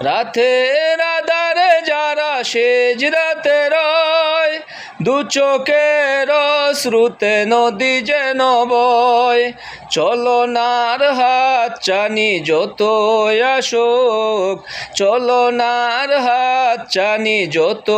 রাতের রাধারে যারা সেজ রাতে রয় দু চোখের শ্রুতে নদী যেন বয়। চলনার হাত চানি যত আসুক। চলনার হাত চানি যত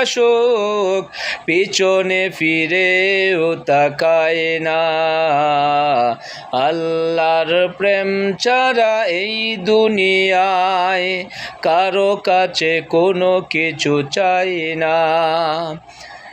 আসুক। পিছনে ফিরেও তাকায় না। আল্লাহর প্রেম ছাড়া এই দুনিয়ায় কারও কাছে কোনো কিছু চাই না।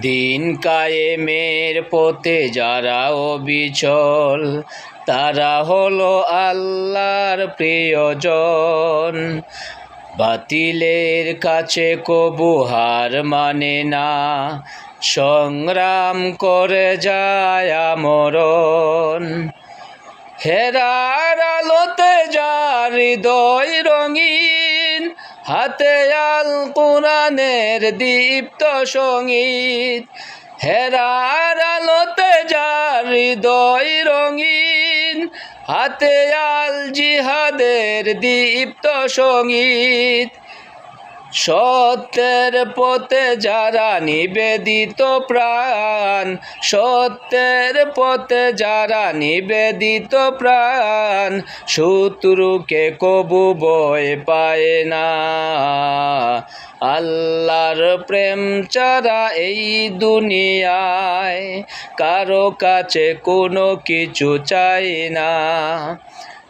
দিন কায়েমের পথে যারা অবিচল, তারা হলো আল্লাহর প্রিয়জন। বাতিলের কাছে কবু হার মানে না, সংগ্রাম করে যায় আমরণ। হেরার আলোতে যার হৃদয় রঙিন হাতে আল কোরআনের দীপ্ত সংগীত, হেরার আলোতে যার হৃদয় রঙিন, হাতে আল জিহাদের দীপ্ত সংগীত সত্যের পথে যারা নিবেদিত প্রাণ, সত্যের পথে যারা নিবেদিত প্রাণ, শত্রুকে কবু বয় পায় না। আল্লাহর প্রেম ছাড়া এই দুনিয়ায় কারও কাছে কোনো কিছু চাই না।